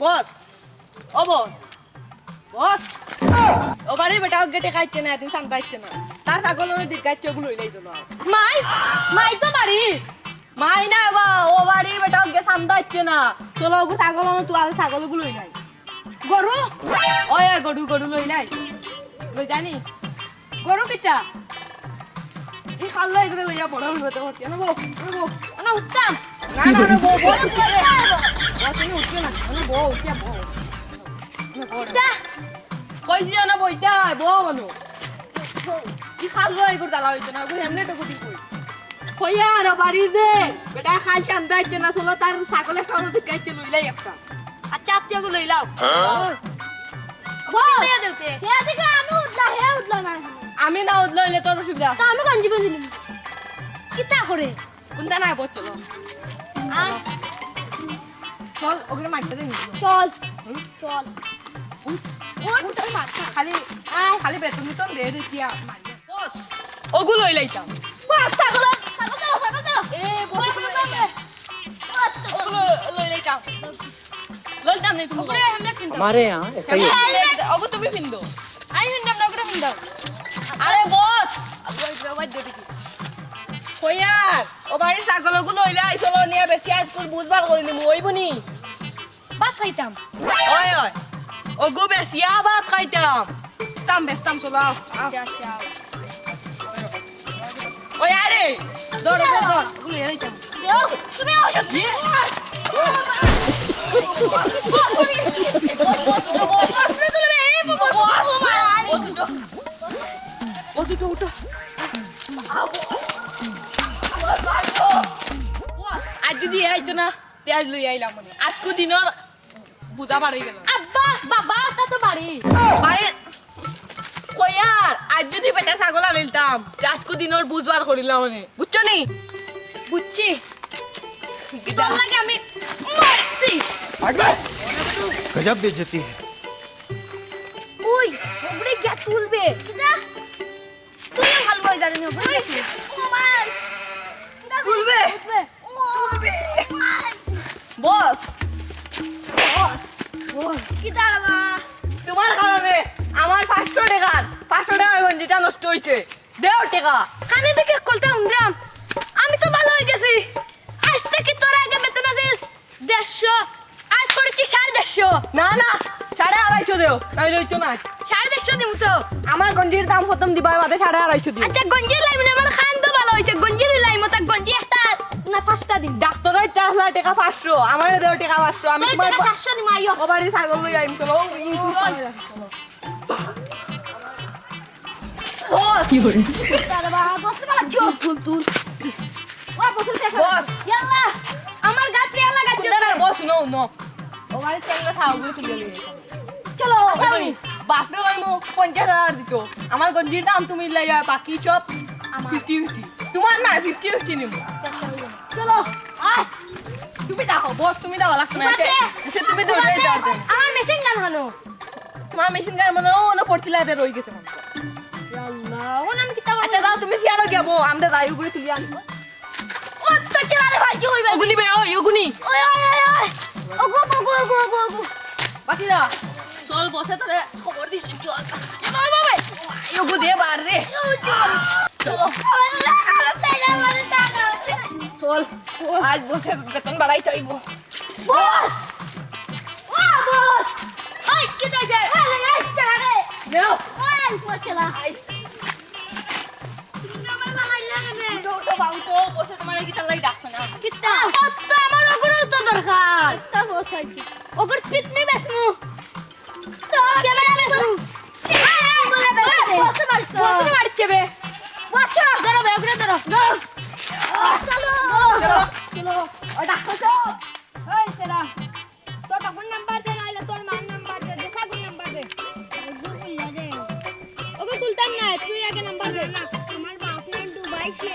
বস ও বস বস ও বাড়ির বেটা গেটে খাইছে না তুমি শান্ত আসছে না তার ছাগল দিক গাইছে ওগুলো লইলাই তো মাই মাই তো বাড়ি মাই না বা ও বাড়ির বেটা গে শান্ত আসছে না চলো ওগুলো ছাগল তুই আর ছাগলগুলো লইলাই গরু ওই গরু গরু লইলাই লই জানি গরু কিটা এই খাল্লো এগুলো লইয়া বড় হইব তো না বউ না উত্তম না না না বউ বউ না না বউ না মানু কি না এমনি তো গুটি কই কইয়া না বাড়ি দে বেটা খাল না চলো তার ছাগল লইলাই একটা আচ্ছা লইলাও আমি না না হইলে তোর অসুবিধা তা আমি গঞ্জি কিতা করে কোনটা নাই বল চল ওখানে মারতে দে চল চল খালি খালি বেতন বেতন দে দেখি বস ওগুলোই লাইতাম বস ছাগল ছাগল চলো ছাগল চলো এ বস ওগুলো লই লাইতাম লইতাম নাই তুমি ওগুলো আমরা কিনতাম আমারে হ্যাঁ এসাই ওগুলো তুমি পিন্দো আই হিন্দাম না ওগুলো পিন্দাও আরে বস ওই ওই দেখি কইয়ার ও বাড়ির ছাগলগুলো লইলে আইসলো নিয়ে বেশি আজকুল বুঝবার করে নিমু ওইব নি ভাত খাইতাম ওই ওই ওগো বেশিয়া ভাত খাইতাম স্তাম বেস্তাম চলো। আচ্ছা আচ্ছা ওই আরে দৌড় দৌড় লইলাইতাম দেও তুমি ওষুধ দিয়ে বস উঠো দিয়ে আইছে না তেজ লই আইলাম মানে আজকে দিনর বুদা বাড়ি গেল। আব্বা বাবা তা তো বাড়ি। বাড়ি কয়ার আজ যদি বেটার ছাগল আনিলতাম আজকে দিনর বুঝবার করিলাম মানে বুঝছ নি? বুঝছি। তোর লাগে আমি মারছি। গজব বেজতি ওই ওপরে গ্যা তুলবে। তুই ভালো হয়ে যাবে না ওপরে নষ্ট হয়েছে দেও টাকা। কানে দেখে কলতে উমরাম। আমি তো ভালো হয়ে গেছি আজ থেকে তোর আগে বেতন আছে দেড়শো। আজ করেছি সাড়ে দেড়শো। না না সাড়ে আড়াইশো দেও আমি রইতো না। সাড়ে দেড়শো দিব তো। আমার গঞ্জির দাম প্রথম দিবা বাদে সাড়ে আড়াইশো দিও। আচ্ছা গঞ্জি লাইম না আমার খান তো ভালো হয়েছে গঞ্জি লাইম ওটা গঞ্জি একটা না পাঁচটা দিন ডাক্তার হইতে আসলে টাকা পাঁচশো আমার দেও টাকা পাঁচশো। আমি তোমার টাকা সাতশো দিম আইও বাড়ি ছাগল লই আইম চলো। করে দাঁড়াবা বসতে পারা চুপ। তুল তুল ও বসল পেছ বস। ইয়াল্লা আমার গাছ লাগাচ্ছ কোনটা না বস নো নো ও বাড়ি চ্যাংলা খাও বলে তুলে লই চলো সাউনি বাপরে ওই মো পঞ্চাশ হাজার দিত। আমার গঞ্জির দাম তুমি লাইয়া বাকি সব ফিফটি ফিফটি তোমার না ফিফটি ফিফটি নিব। চলো আয়। তুমি দাও বস তুমি দাও লাগতো না এসে এসে তুমি দৌড়ে যাও আমার মেশিন গান হানো। তোমার মেশিন গান মনে ও না ফর্টিলাইতে রই গেছে। মনে হয়। আল্লাহ ও নাম কিতা আচ্ছা দাও তুমি সিয়ারো গিয়াবো আমরা দাই উপরে তুলি আনব ও তো চলারে ভাই হইবে ওগুনি বে ওই ওগুনি ওই ওই ওই ওই ওগো ওগো ওগো ওগো ওগো বাকি দা চল বসে তোরে খবর দিস চল ওই বাবা ওগু দিয়ে বার রে চলো চল আজ বসে বেতন বাড়াইতে হইব বস ও বস ওই কি কইছে আরে এই চলারে দেও ওই বস চলা উঠো বাউটো বসে তোমার কি তালাই ডাকছো না কিতা কত আমার ওগুলো তো দরকার তা বসাইছি ওগুর পিতনি বেসমু তো ক্যামেরা বেসমু বসে মারছো বসে মারছে বে বাচ্চা ধরো বে ওগুলো ধরো ধরো চলো চলো চলো ডাকছো তো ওই সেরা তোর বাবার নাম্বার দে নাইলে তোর মার নাম্বার দে দেখা গুন নাম্বার দে ওকে তুলতাম না তুই আগে নাম্বার দে না আমার বাপ না দুবাই সে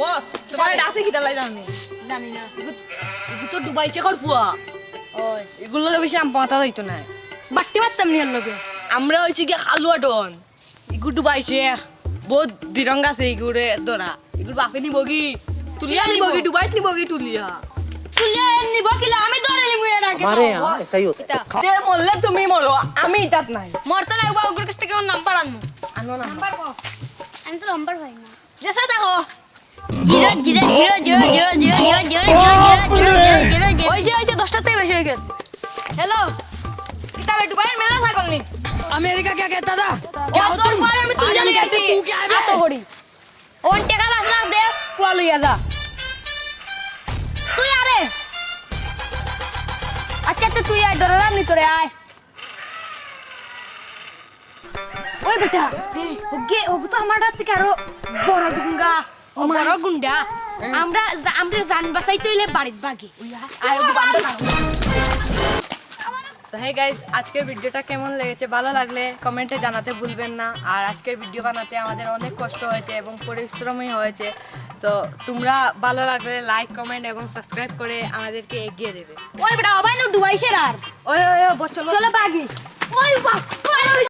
বস তোমার আছে তো বেশি আম পাতা হইতো না। বাটতে পারতাম নি লগে। আমরা হইছি গিয়া খালুয়া ডন। এগুলো ডুবাই বহুত দিরঙ্গা আছে এগুলো দরা। এগুলো বাপে নিবগি তুলিয়া নিবগি ডুবাইত নিবগি তুলিয়া। তুলে নিব কিলা আমি ধরে নিমু এর আগে हमारे यहाँ ऐसा ही होता है তে মরলে তুমি মরো আমি তাত নাই মরতে লাগবো ওগুলোর কাছ থেকে নাম্বার আনমু আনো না নাম্বার কো আমি তো নাম্বার পাই না জেসা দেখো zero zero zero zero zero zero zero zero zero zero zero zero zero ওইছে ওইছে দশটা থেকে বেশি হয়ে গেছে হ্যালো কিতাবে ডুবাই মেলা থাকল নি अमेरिका क्या कहता था ও তোর পরে আমি তুই জানি গেছি तू क्या है আতো করি ওন টাকা পাঁচ লাখ দে ফুয়া লইয়া যা আচ্ছা তো তুই আয় ডরাম নি তোরে আয়। ওই বেটা ওকে ও তো আমার রাত থেকে আরও বড় গুঙ্গা ও বড় গুন্ডা। আমরা আমরা জান বাসাই তৈলে বাড়ির বাগি। আয় ও বান্ধব তো হে গাইজ আজকের ভিডিওটা কেমন লেগেছে? ভালো লাগলে কমেন্টে জানাতে ভুলবেন না। আর আজকের ভিডিও বানাতে আমাদের অনেক কষ্ট হয়েছে এবং পরিশ্রমই হয়েছে। তো তোমরা ভালো লাগলে লাইক কমেন্ট এবং সাবস্ক্রাইব করে আমাদেরকে এগিয়ে দেবে। ওই বেটা অবাই নো ডুবাইছে আর। ওই ওই চলো। চলো বাগি। ওই বাপ।